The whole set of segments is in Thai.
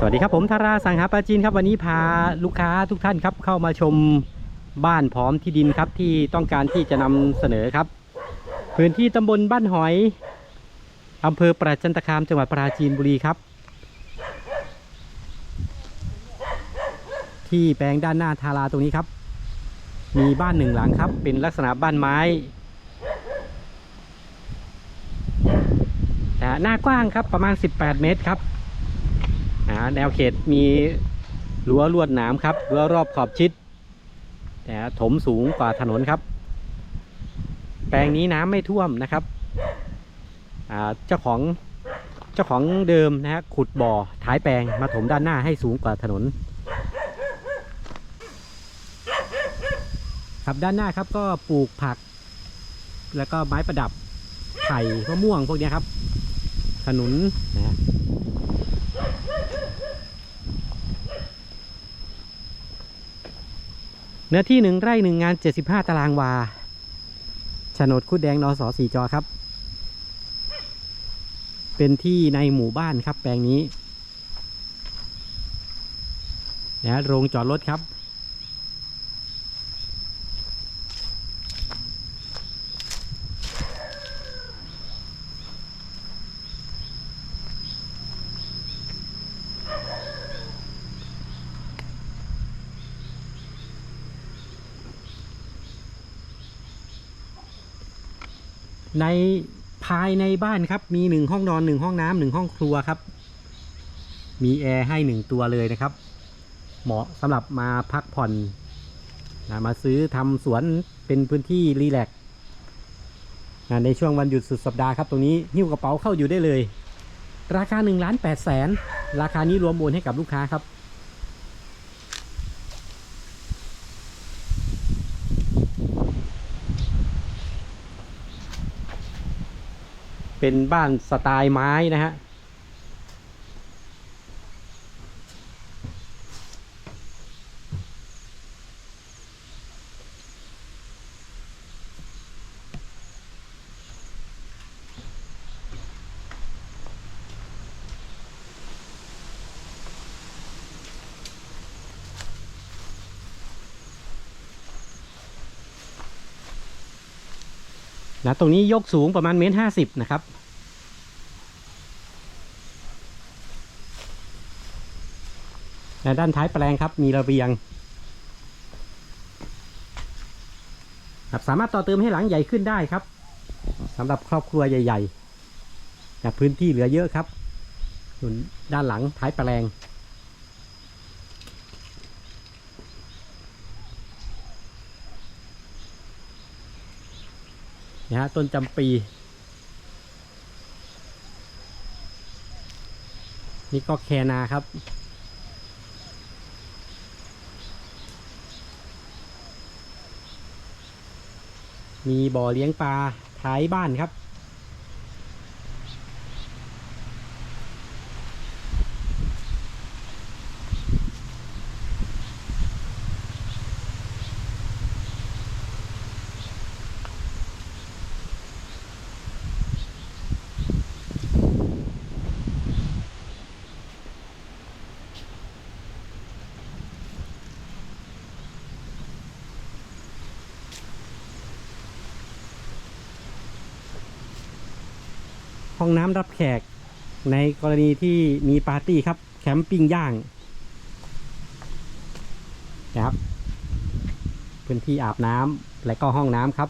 สวัสดีครับผมธาราสังหาปาจีนครับวันนี้พาลูกค้าทุกท่านครับเข้ามาชมบ้านพร้อมที่ดินครับที่ต้องการที่จะนำเสนอครับ พื้นที่ตำบลบ้านหอยอำเภอประจันตคามจังหวัดปราจีนบุรีครับ ที่แปลงด้านหน้าทาราตรงนี้ครับ มีบ้านหนึ่งหลังครับ เป็นลักษณะบ้านไม้นะฮะหน้ากว้างครับประมาณ 18 เมตรครับ อ่าแนวเขตมีรั้วลวดหนามครับรั้วรอบขอบชิด แต่ถมสูงกว่าถนนครับ แปลงนี้น้ำไม่ท่วมนะครับอ่าเจ้าของเจ้าของเดิมนะฮะขุดบ่อท้ายแปลงมาถมด้านหน้าให้สูงกว่าถนน ครับด้านหน้าครับก็ปลูกผัก แล้วก็ไม้ประดับไผ่มะม่วงพวกนี้ครับขนุนนะฮะ เนื้อที่หนึ่งไร่หนึ่งงาน 75 ตารางวาโฉนดคูดแดงนอสสีจอครับ เป็นที่ในหมู่บ้านครับแปลงนี้นะโรงจอดรถครับ ในภายในบ้านครับ มีหนึ่งห้องนอนหนึ่งห้องน้ำหนึ่งห้องครัวครับ มีแอร์ให้หนึ่งตัวเลยนะครับ เหมาะสำหรับมาพักผ่อนนะมาซื้อทำสวนเป็นพื้นที่รีแลกซ์นะในช่วงวันหยุดสุดสัปดาห์ครับ ตรงนี้หิ้วกระเป๋าเข้าอยู่ได้เลย ราคา1ล้าน8แสนราคานี้รวมโอนให้กับลูกค้าครับ เป็นบ้านสไตล์ไม้นะฮะ นะตรงนี้ยกสูงประมาณเมตรห้าสิบนะครับ และด้านท้ายแปลงครับมีระเบียงครับสามารถต่อเติมให้หลังใหญ่ขึ้นได้ครับสำหรับครอบครัวใหญ่ๆแต่พื้นที่เหลือเยอะครับด้านหลังท้ายแปลง นะฮะต้นจำปี นี่ก็แคนาครับ มีบ่อเลี้ยงปลาท้ายบ้านครับ ห้องน้ำรับแขก ในกรณีที่มีปาร์ตี้ครับ แคมปิ้งย่างนะครับ พื้นที่อาบน้ำและก็ห้องน้ำครับ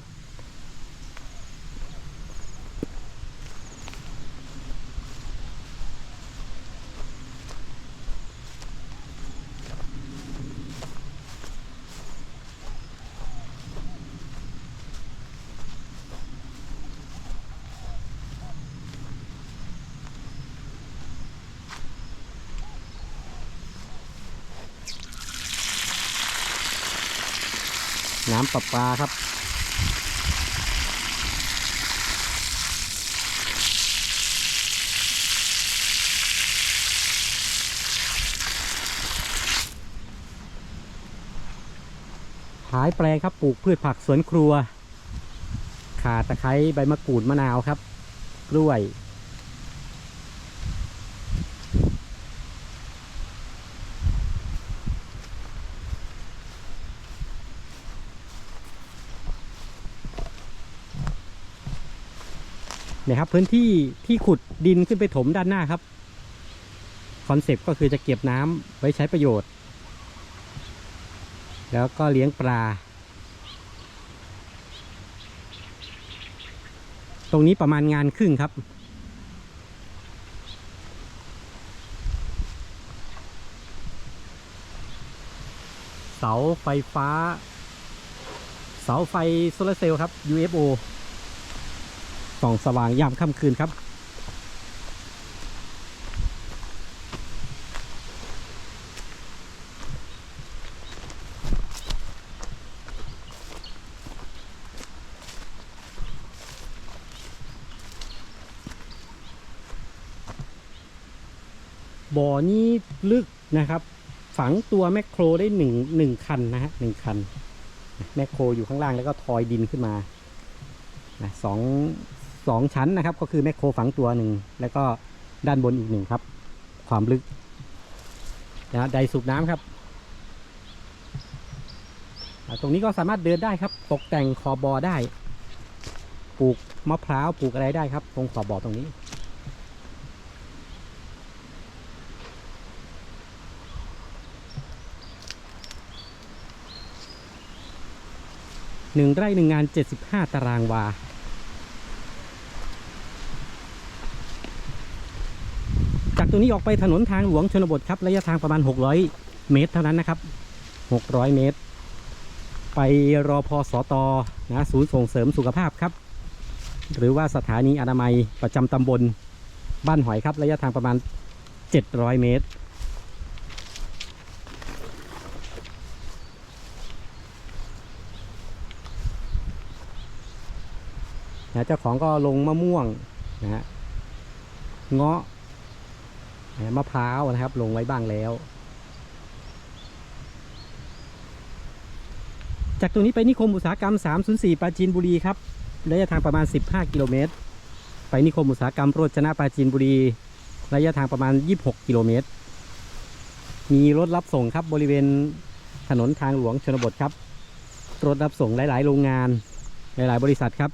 น้ำประปาครับ ขายแปลงครับปลูกพืชผักสวนครัวข่าตะไคร้ใบมะกรูดมะนาวครับ กล้วย เนี่ยครับพื้นที่ที่ขุดดินขึ้นไปถมด้านหน้าครับคอนเซปต์ก็คือจะเก็บน้ำไว้ใช้ประโยชน์ แล้วก็เลี้ยงปลา ตรงนี้ประมาณงานครึ่งครับ เสาไฟฟ้า เสาไฟโซลาร์เซลล์ครับ UFO ส่องสว่างยามค่ำคืนครับ บ่อนี้ลึกนะครับ ฝังตัวแมคโครได้หนึ่งหนึ่งคันนะฮะหนึ่งคันแมคโครอยู่ข้างล่างแล้วก็ทอยดินขึ้นมานะสอง สองชั้นนะครับ ก็คือแมคโครฝังตัวหนึ่งแล้วก็ด้านบนอีกหนึ่งครับ ความลึกนะไดสูบน้ำครับ ตรงนี้ก็สามารถเดินได้ครับ ตกแต่งขอบบอได้ ปลูกมะพร้าวปลูกอะไรได้ครับ ตรงขอบบ่อตรงนี้ หนึ่งไร่หนึ่งงาน 75 ตารางวา จาก ตรงนี้ออกไปถนนทางหลวงชนบทครับระยะทางประมาณ 600 เมตรเท่านั้นนะครับ 600 เมตร ไปรอพอสอตอนะศูนย์ส่งเสริมสุขภาพครับ หรือว่าสถานีอนามัยประจำตำบลบ้านหอยครับ ระยะทางประมาณ 700 เมตร นะเจ้าของก็ลงมะม่วงนะฮะเงาะนะ มะพร้าวนะครับ ลงไว้บ้างแล้ว จากตรงนี้ไปนิคมอุตสาหกรรม 304 ปราจีนบุรีครับระยะทางประมาณ 15 กิโลเมตร ไปนิคมอุตสาหกรรมโรจนะปราจีนบุรี ระยะทางประมาณ 26 กิโลเมตร มีรถรับส่งครับบริเวณถนนทางหลวงชนบทครับ รถรับส่งหลาย ๆ โรงงานหลาย ๆ บริษัทครับ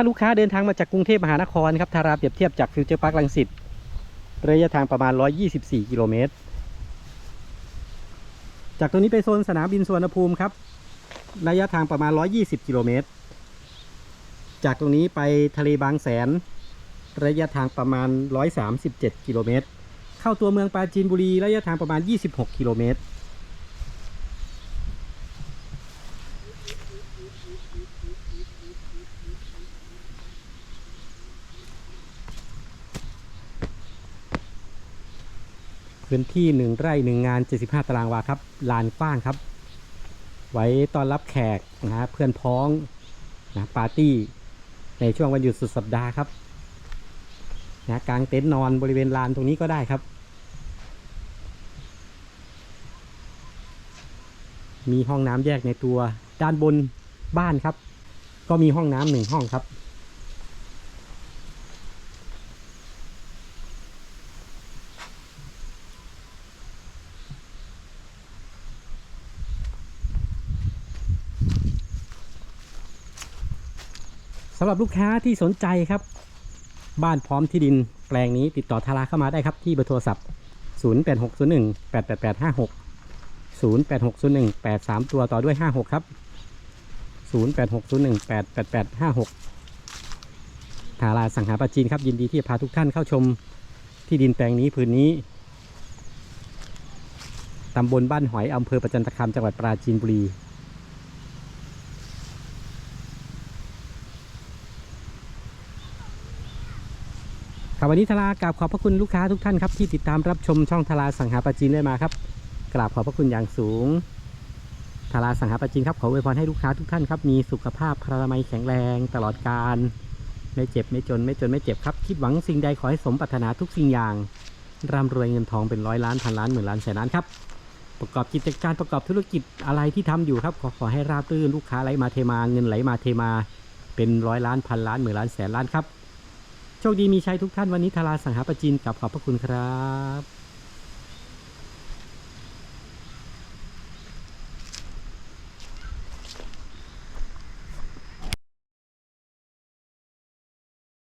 ถ้าลูกค้าเดินทางมาจากกรุงเทพมหานครครับทาราเปรียบเทียบจากฟิวเจอร์พาร์คลังสิตระยะทางประมาณ 124 กิโลเมตร จากตรงนี้ไปโซนสนามบินสุวรรณภูมิครับ ระยะทางประมาณ 120 กิโลเมตร จากตรงนี้ไปทะเลบางแสน ระยะทางประมาณ 137 กิโลเมตร เข้าตัวเมืองปราจีนบุรี ระยะทางประมาณ 26 กิโลเมตร พื้นที่หนึ่งไร่หนึ่งงาน 75 ตารางวาครับลานกว้างครับ ไว้ต้อนรับแขกนะฮะเพื่อนพ้องนะปาร์ตี้ ในช่วงวันหยุดสุดสัปดาห์ครับนะกางเต็นท์นอนบริเวณลานตรงนี้ก็ได้ครับ มีห้องน้ำแยกในตัวด้านบนบ้านครับ ก็มีห้องน้ำหนึ่งห้องครับ สำหรับลูกค้าที่สนใจครับ บ้านพร้อมที่ดินแปลงนี้ติดต่อทาราเข้ามาได้ครับที่เบอร์โทรศัพท์ 08601 88856 08601 83 ตัวต่อด้วย 56 ครับ 08601 88856ทาราสังหาปราจีนครับยินดีที่จะพาทุกท่านเข้าชมที่ดินแปลงนี้พื้นนี้ตำบลบ้านหอยอำเภอประจันตคามจังหวัดปราจีนบุรี ครับวันนี้ทลากราบขอบพระคุณลูกค้าทุกท่านครับที่ติดตามรับชมช่องทลาสังหาปาจีนได้มาครับกราบขอบพระคุณอย่างสูงทลาสังหาปาจีนครับขออวยพรให้ลูกค้าทุกท่านครับมีสุขภาพพลามัยแข็งแรงตลอดการไม่เจ็บไม่จนไม่จนไม่เจ็บครับ คิดหวังสิ่งใดขอให้สมปรารถนาทุกสิ่งอย่างร่ำรวยเงินทองเป็นร้อยล้านพันล้านหมื่นล้านแสนล้านครับประกอบกิจการประกอบธุรกิจอะไรที่ทำอยู่ครับขอขอให้ราบรื่นลูกค้าไหลมาเทมาเงินไหลมาเทมา เป็นร้อยล้านพันล้านหมื่นล้านแสนล้านครับ โชคดีมีชัยทุกท่านวันนี้ทาราสังหาปราจีนกับขอบพระคุณครับ